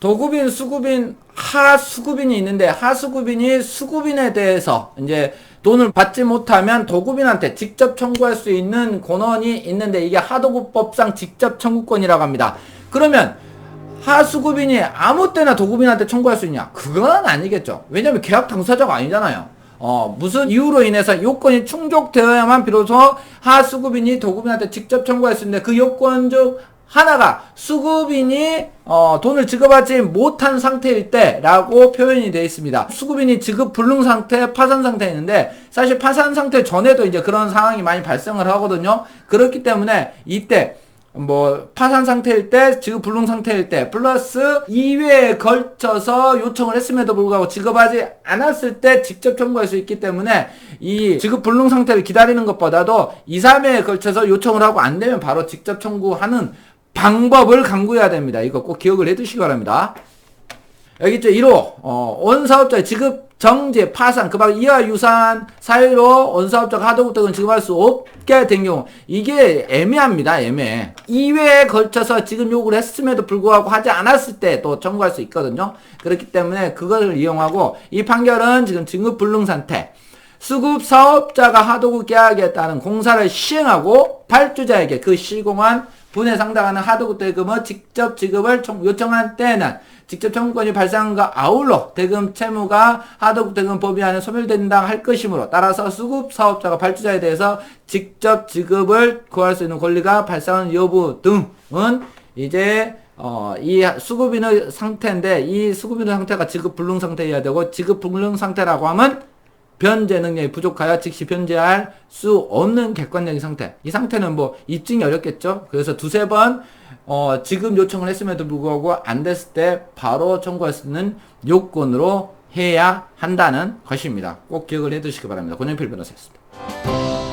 도급인, 수급인, 하수급인이 있는데 하수급인이 수급인에 대해서 이제 돈을 받지 못하면 도급인한테 직접 청구할 수 있는 권한이 있는데 이게 하도급법상 직접 청구권이라고 합니다. 그러면 하수급인이 아무 때나 도급인한테 청구할 수 있냐? 그건 아니겠죠. 왜냐면 계약 당사자가 아니잖아요. 어, 무슨 이유로 인해서 요건이 충족되어야만 비로소 하수급인이 도급인한테 직접 청구할 수 있는데 그 요건 중 하나가 수급인이 어, 돈을 지급하지 못한 상태일 때라고 표현이 되어 있습니다. 수급인이 지급 불능 상태, 파산 상태에 있는데 사실 파산 상태 전에도 이제 그런 상황이 많이 발생을 하거든요. 그렇기 때문에 이때 뭐 파산 상태일 때 지급 불능 상태일 때 플러스 2회에 걸쳐서 요청을 했음에도 불구하고 지급하지 않았을 때 직접 청구할 수 있기 때문에 이 지급 불능 상태를 기다리는 것보다도 2, 3회에 걸쳐서 요청을 하고 안 되면 바로 직접 청구하는 방법을 강구해야 됩니다. 이거 꼭 기억을 해 두시기 바랍니다. 여기 있죠. 1호, 어, 원사업자의 지급 정지, 파산, 그 밖 이와 유사한 사유로 원사업자가 하도급 등을 지급할 수 없게 된 경우, 이게 애매합니다. 애매해. 2회에 걸쳐서 지급 요구를 했음에도 불구하고 하지 않았을 때 또 청구할 수 있거든요. 그렇기 때문에 그것을 이용하고, 이 판결은 지금 진급 불능 상태, 수급 사업자가 하도급 계약에 따른 공사를 시행하고 발주자에게 그 시공한 분에 상당하는 하도급 대금을 직접 지급을 청- 요청한 때는 직접 청구권이 발생한과 아울러 대금 채무가 하도급 대금 법위 안에 소멸된다 할 것이므로 따라서 수급 사업자가 발주자에 대해서 직접 지급을 구할 수 있는 권리가 발생하는 여부 등은 이제 어, 이 수급인의 상태인데 이 수급인의 상태가 지급 불능 상태여야 되고 지급 불능 상태라고 하면 변제 능력이 부족하여 즉시 변제할 수 없는 객관적인 상태. 이 상태는 뭐 입증이 어렵겠죠. 그래서 두세 번 어, 지급 요청을 했음에도 불구하고 안 됐을 때 바로 청구할 수 있는 요건으로 해야 한다는 것입니다. 꼭 기억을 해 두시기 바랍니다. 권영필 변호사였습니다.